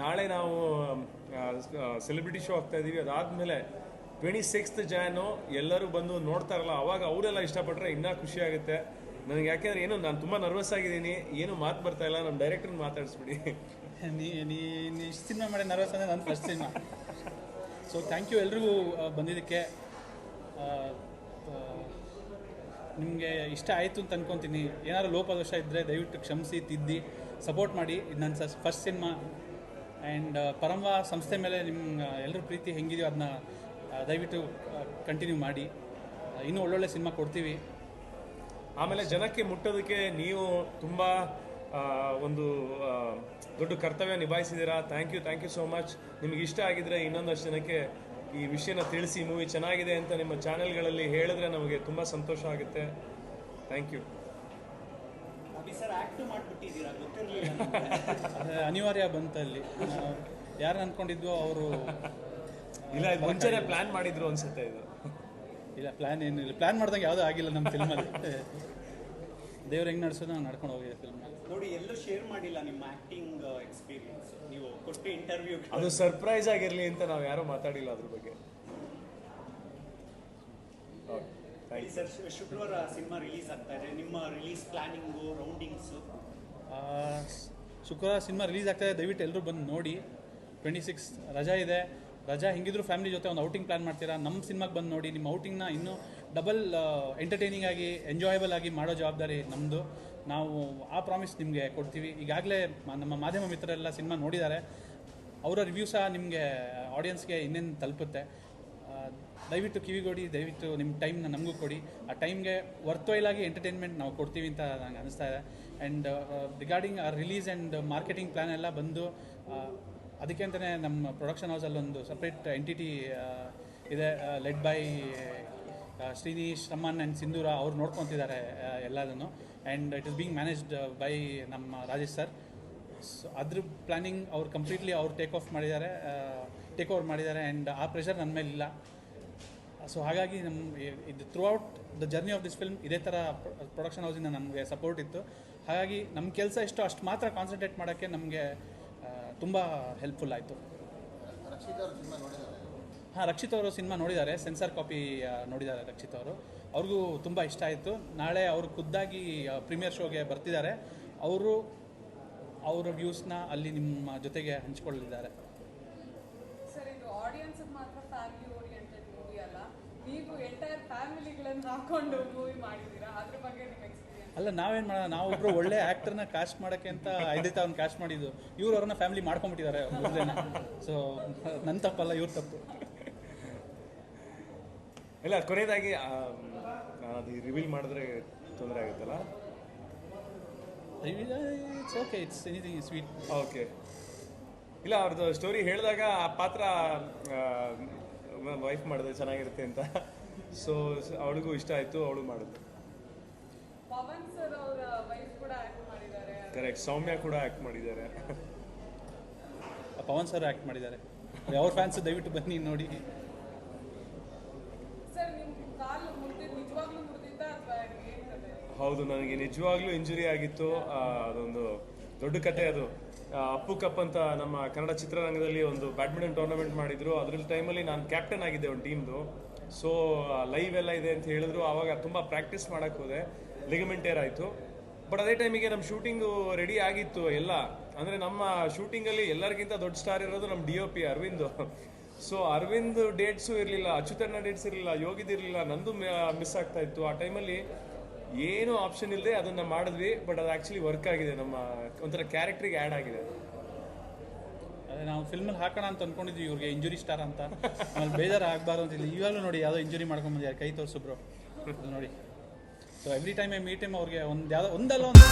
ನಾಳೆ ನಾವು celebrity show ಆಗ್ತಾ ಇದ್ದೀವಿ ಅದಾದಮೇಲೆ ಟ್ವೆಂಟಿ ಸಿಕ್ಸ್ತ್ ಜಾನು ಎಲ್ಲರೂ ಬಂದು ನೋಡ್ತಾರಲ್ಲ, ಅವಾಗ ಅವರೆಲ್ಲ ಇಷ್ಟಪಟ್ಟರೆ ಇನ್ನೂ ಖುಷಿ ಆಗುತ್ತೆ. ನನಗೆ ಯಾಕೆಂದ್ರೆ ಏನು, ನಾನು ತುಂಬ ನರ್ವಸ್ ಆಗಿದ್ದೀನಿ. ಏನು ಮಾತು ಬರ್ತಾ ಇಲ್ಲ, ನಮ್ಮ ಡೈರೆಕ್ಟರ್ ಮಾತಾಡಿಸ್ಬಿಡಿ. ನೀ ನೀ ನೀ, ಇಷ್ಟು ಸಿನಿಮಾ ಮಾಡಿ ನರ್ವಸ್ ಅಂದರೆ ನಾನು first cinema. So thank you ಎಲ್ರಿಗೂ ಬಂದಿದ್ದಕ್ಕೆ. ನಿಮಗೆ ಇಷ್ಟ ಆಯಿತು ಅಂತ ಅನ್ಕೊತೀನಿ. ಏನಾದ್ರು ಲೋಪದೋಷ ಇದ್ದರೆ ದಯವಿಟ್ಟು ಕ್ಷಮಿಸಿ, ತಿದ್ದಿ ಸಪೋರ್ಟ್ ಮಾಡಿ. ಇದು ನನ್ನ ಸ ಫಸ್ಟ್ ಸಿನಿಮಾ ಆ್ಯಂಡ್ ಪರಮ ಸಂಸ್ಥೆ ಮೇಲೆ ನಿಮ್ಮ ಎಲ್ಲರ ಪ್ರೀತಿ ಹೆಂಗಿದೆಯೋ ಅದನ್ನ ದಯವಿಟ್ಟು ಕಂಟಿನ್ಯೂ ಮಾಡಿ. ಇನ್ನೂ ಒಳ್ಳೊಳ್ಳೆ ಸಿನಿಮಾ ಕೊಡ್ತೀವಿ. ಆಮೇಲೆ ಜನಕ್ಕೆ ಮುಟ್ಟೋದಕ್ಕೆ ನೀವು ತುಂಬ ಒಂದು ದೊಡ್ಡ ಕರ್ತವ್ಯ ನಿಭಾಯಿಸಿದ್ದೀರಾ. Thank you thank you so much ನಿಮಗೆ ಇಷ್ಟ ಆಗಿದ್ರೆ ಇನ್ನೊಂದಷ್ಟು ಜನಕ್ಕೆ ಈ ವಿಷಯನ ತಿಳಿಸಿ ಮೂವಿ ಚೆನ್ನಾಗಿದೆ ಅಂತ ನಿಮ್ಮ ಚಾನೆಲ್ಗಳಲ್ಲಿ ಹೇಳಿದ್ರೆ ನಮಗೆ ತುಂಬ ಸಂತೋಷ ಆಗುತ್ತೆ. ಥ್ಯಾಂಕ್ ಯು ಅನಿವಾರ್ಯ ಬಂತಲ್ಲಿ ಯಾರು ಅನ್ಕೊಂಡಿದ್ವೋ ಅವರು ಇಲ್ಲ ಇದು ಮುಂಚೆನೆ ಪ್ಲಾನ್ ಮಾಡಿದ್ರು ಅನ್ಸುತ್ತೆ ಇದು. ಇಲ್ಲ ಪ್ಲಾನ್ ಏನಿಲ್ಲ. ಪ್ಲಾನ್ ಮಾಡ್ದಂಗೆ ಯಾವುದೂ ಆಗಿಲ್ಲ ನಮ್ಮ ಫಿಲ್ಮಲ್ಲಿ ದೇವ್ರು ಹೆಂಗೆ ನಡೆಸೋದು ನಾನು ನಡ್ಕೊಂಡು ಹೋಗಿದೆ ಫಿಲ್ಮ್ ನೋಡಿ ಎಲ್ಲರೂ ಶೇರ್ ಮಾಡಿಲ್ಲ ನಿಮ್ಮ ಆಕ್ಟಿಂಗ್ ಎಕ್ಸ್ಪೀರಿಯನ್ಸ್ ನೀವು ಕೊಟ್ಟು ಇಂಟರ್ವ್ಯೂ ಅದು ಸರ್ಪ್ರೈಸ್ ಆಗಿರಲಿ ಅಂತ ನಾವು ಯಾರೂ ಮಾತಾಡಿಲ್ಲ ಅದ್ರ ಬಗ್ಗೆ. ಸರ್ ಶುಕ್ರವಾರ ಸಿನಿಮಾ ರಿಲೀಸ್ ಆಗ್ತಾ ಇದೆ. ನಿಮ್ಮ ರಿಲೀಸ್ ಪ್ಲಾನಿಂಗು ರೌಂಡಿಂಗ್ಸು ಶುಕ್ರವಾರ ಸಿನಿಮಾ ರಿಲೀಸ್ ಆಗ್ತಾಯಿದೆ ದಯವಿಟ್ಟು ಎಲ್ಲರೂ ಬಂದು ನೋಡಿ. ಟ್ವೆಂಟಿ ಸಿಕ್ಸ್ ರಜಾ ಇದೆ. ರಜಾ ಹಿಂಗಿದ್ರು ಫ್ಯಾಮಿಲಿ ಜೊತೆ ಒಂದು ಔಟಿಂಗ್ ಪ್ಲಾನ್ ಮಾಡ್ತೀರಾ? ನಮ್ಮ ಸಿನಿಮಾಗೆ ಬಂದು ನೋಡಿ. ನಿಮ್ಮ ಔಟಿಂಗ್ನ ಇನ್ನೂ ಡಬಲ್ ಎಂಟರ್ಟೈನಿಂಗ್ ಆಗಿ ಎಂಜಾಯಬಲ್ ಆಗಿ ಮಾಡೋ ಜವಾಬ್ದಾರಿ ನಮ್ಮದು ನಾವು ಆ ಪ್ರಾಮಿಸ್ ನಿಮಗೆ ಕೊಡ್ತೀವಿ. ಈಗಾಗಲೇ ನಮ್ಮ ಮಾಧ್ಯಮ ಮಿತ್ರರೆಲ್ಲ ಸಿನಿಮಾ ನೋಡಿದ್ದಾರೆ. ಅವರ ರಿವ್ಯೂ ಸಹ ನಿಮಗೆ ಆಡಿಯನ್ಸ್ಗೆ ಇನ್ನೇನು ತಲುಪುತ್ತೆ. ದಯವಿಟ್ಟು ಕಿವಿಗೊಡಿ, ದಯವಿಟ್ಟು ನಿಮ್ಮ ಟೈಮ್ನ ನಮಗೂ ಕೊಡಿ. ಆ ಟೈಮ್ಗೆ ಆಗಿ ಎಂಟರ್ಟೈನ್ಮೆಂಟ್ ನಾವು ಕೊಡ್ತೀವಿ ಅಂತ ನನಗೆ ಅನಿಸ್ತಾ ಇದೆ. ಆ್ಯಂಡ್ ರಿಗಾರ್ಡಿಂಗ್ ಆ ರಿಲೀಸ್ ಆ್ಯಂಡ್ ಮಾರ್ಕೆಟಿಂಗ್ ಪ್ಲ್ಯಾನ್ ಎಲ್ಲ ಬಂದು ಅದಕ್ಕೆ ಅಂತಲೇ ನಮ್ಮ ಪ್ರೊಡಕ್ಷನ್ ಹೌಸಲ್ಲೊಂದು ಸಪ್ರೇಟ್ ಎಂಟಿಟಿ ಇದೆ led by Shreenish Raman and Sindhura ಅವ್ರು ನೋಡ್ಕೊತಿದ್ದಾರೆ ಎಲ್ಲದನ್ನು. And it is being managed by ನಮ್ಮ ರಾಜೇಶ್ ಸರ್ ಸೊ ಅದ್ರ ಪ್ಲಾನಿಂಗ್ ಅವ್ರು ಕಂಪ್ಲೀಟ್ಲಿ ಅವ್ರು ಟೇಕ್ ಆಫ್ ಮಾಡಿದ್ದಾರೆ ಟೇಕ್ ಓವರ್ ಮಾಡಿದ್ದಾರೆ ಆ್ಯಂಡ್ ಆ ಪ್ರೆಷರ್ ನನ್ನ ಮೇಲಿಲ್ಲ. ಸೊ ಹಾಗಾಗಿ ನಮ್ಮ ಇದು throughout the journey of this film ಇದೇ ಥರ ಪ್ರೊಡಕ್ಷನ್ ಹೌಸಿಂದ ನಮಗೆ ಸಪೋರ್ಟ್ ಇತ್ತು. ಹಾಗಾಗಿ ನಮ್ಮ ಕೆಲಸ ಎಷ್ಟು ಅಷ್ಟು ಮಾತ್ರ ಕಾನ್ಸಂಟ್ರೇಟ್ ಮಾಡೋಕ್ಕೆ ನಮಗೆ ತುಂಬ ಹೆಲ್ಪ್ಫುಲ್ ಆಯಿತು. ಹಾಂ ರಕ್ಷಿತ್ ಅವರು ಸಿನಿಮಾ ನೋಡಿದ್ದಾರೆ. ಸೆನ್ಸಾರ್ ಕಾಪಿ ನೋಡಿದ್ದಾರೆ ರಕ್ಷಿತ್ ಅವರು. ಅವ್ರಿಗೂ ತುಂಬ ಇಷ್ಟ ಆಯಿತು. ನಾಳೆ ಅವರು ಖುದ್ದಾಗಿ ಪ್ರೀಮಿಯರ್ ಶೋಗೆ ಬರ್ತಿದ್ದಾರೆ. ಅವರು ಅವರ ವ್ಯೂಸ್ನ ಅಲ್ಲಿ ನಿಮ್ಮ ಜೊತೆಗೆ ಹಂಚಿಕೊಳ್ಳಲಿದ್ದಾರೆ ಸರ್ ಇದು ಆಡಿಯನ್ಸ್ ಮಾತ್ರ ಫ್ಯಾಮಿಲಿ ಓರಿಯೆಂಟೆಡ್ ಮೂವಿ ಅಲ್ಲ. ನೀವು ಎಂಟೈರ್ ಫ್ಯಾಮಿಲಿಗಳನ್ನು ಹಾಕೊಂಡು ಮೂವಿ ಮಾಡಿದ್ದೀರಾ? ಅದ್ರ ಬಗ್ಗೆ ನಿಮ್ಮ ಎಕ್ಸ್ಪೀರಿಯನ್ಸ್ ಅಲ್ಲ ನಾವೇನು ಮಾಡೋಣ ನಾವೊಬ್ರು ಒಳ್ಳೆ ಆ್ಯಕ್ಟರ್ನ ಕಾಸ್ಟ್ ಮಾಡೋಕ್ಕೆ ಅಂತ ಐದೇ ಅವ್ನು ಕಾಸ್ಟ್ ಮಾಡಿದ್ದು. ಇವ್ರು ಅವ್ರನ್ನ ಫ್ಯಾಮಿಲಿ ಮಾಡ್ಕೊಂಬಿಟ್ಟಿದ್ದಾರೆ ಸೊ ನನ್ನ ತಪ್ಪಲ್ಲ ಇವ್ರ ತಪ್ಪು. ಇಲ್ಲ ಕೊನೆಯದಾಗಿ ಆ, ಅದು ರಿವೀಲ್ ಮಾಡಿದ್ರೆ ತೊಂದರೆ ಆಗುತ್ತಲ್ಲ? It's okay it's anything sweet okay ಇಲ್ಲ ಅವ್ರದ್ದು ಸ್ಟೋರಿ ಹೇಳಿದಾಗ ಆ ಪಾತ್ರ ವೈಫ್ ಮಾಡಿದ್ರೆ ಚೆನ್ನಾಗಿರುತ್ತೆ ಅಂತ. ಸೊ ಅವಳಿಗೂ ಇಷ್ಟ ಆಯಿತು ಅವಳು ಮಾಡಿದ್ರು ಪವನ್ ಸರ್ ಅವರ ವೈಫ್ ಕೂಡ ಆಕ್ಟ್ ಮಾಡಿದ್ದಾರೆ. ಕರೆಕ್ಟ್ ಸೌಮ್ಯ ಕೂಡ ಆ್ಯಕ್ಟ್ ಮಾಡಿದ್ದಾರೆ. ಪವನ್ ಸರ್ ಆ್ಯಕ್ಟ್ ಮಾಡಿದ್ದಾರೆ. ಅವ್ರ ಫ್ಯಾನ್ಸ್ ದಯವಿಟ್ಟು ಬನ್ನಿ ನೋಡಿ ಸರ್ ನಿಮ್ ಕಾಲು ಮುರಿದಿದ್ದು ನಿಜವಾಗ್ಲೂ ಮುರಿದಿದ್ದ ಅಥವಾ ಏನ್ ಕತೆ ಹೌದು, ನನಗೆ ನಿಜವಾಗ್ಲೂ ಇಂಜುರಿ ಆಗಿತ್ತು. ಅದೊಂದು ದೊಡ್ಡ ಕತೆ ಅದು. ಅಪ್ಪು ಕಪ್ ಅಂತ ನಮ್ಮ ಕನ್ನಡ ಚಿತ್ರರಂಗದಲ್ಲಿ ಒಂದು ಬ್ಯಾಡ್ಮಿಂಟನ್ ಟೂರ್ನಮೆಂಟ್ ಮಾಡಿದ್ರು. ಅದ್ರ ಟೈಮಲ್ಲಿ ನಾನು ಕ್ಯಾಪ್ಟನ್ ಆಗಿದ್ದೆ ಒಂದು ಟೀಮ್ದು ಸೊ ಲೈವ್ ಎಲ್ಲ ಇದೆ ಅಂತ ಹೇಳಿದ್ರು. ಆವಾಗ ತುಂಬ ಪ್ರಾಕ್ಟೀಸ್ ಮಾಡೋಕ್ಕೆ ಹೋದೆ. ಲಿಗಮೆಂಟೇರ್ ಆಯಿತು. ಬಟ್ ಅದೇ ಟೈಮಿಗೆ ನಮ್ಮ ಶೂಟಿಂಗು ರೆಡಿ ಆಗಿತ್ತು ಎಲ್ಲ. ಅಂದರೆ ನಮ್ಮ ಶೂಟಿಂಗಲ್ಲಿ ಎಲ್ಲರಿಗಿಂತ ದೊಡ್ಡ ಸ್ಟಾರ್ ಇರೋದು ನಮ್ಮ D O P Aravind. So Aravind dates ಇರಲಿಲ್ಲ ಅಚ್ಯುತಣ್ಣ ಡೇಟ್ಸ್ ಇರಲಿಲ್ಲ ಯೋಗಿದಿರಲಿಲ್ಲ ನಂದು ಮಿಸ್ ಆಗ್ತಾ ಇತ್ತು. ಆ ಟೈಮಲ್ಲಿ ಏನು ಆಪ್ಷನ್ ಇಲ್ಲದೆ ಅದನ್ನ ಮಾಡಿದ್ವಿ ಬಟ್ ಅದು ಆಕ್ಚುಲಿ ವರ್ಕ್ ಆಗಿದೆ. ನಮ್ಮ ಒಂಥರ ಕ್ಯಾರೆಕ್ಟ್ರಿಗೆ ಆ್ಯಡ್ ಆಗಿದೆ ಅದೇ. ನಾವು ಫಿಲ್ಮಲ್ಲಿ ಹಾಕೋಣ ಅಂತ ಅನ್ಕೊಂಡಿದ್ವಿ, ಇವ್ರಿಗೆ ಇಂಜುರಿ ಸ್ಟಾರ್ ಅಂತ. ಆಮೇಲೆ ಬೇಜಾರು ಆಗಬಾರ್ದು ಇಲ್ಲಿ ಇವಾಗಲೂ ನೋಡಿ ಯಾವುದೋ ಇಂಜುರಿ ಮಾಡ್ಕೊಂಬಂದಿದ್ದಾರೆ ಕೈ ತೋರಿಸಿಬ್ರು ನೋಡಿ. So every time I meet time ಅವ್ರಿಗೆ ಒಂದು ಯಾವುದೋ ಒಂದಲ್ಲ ಒಂದು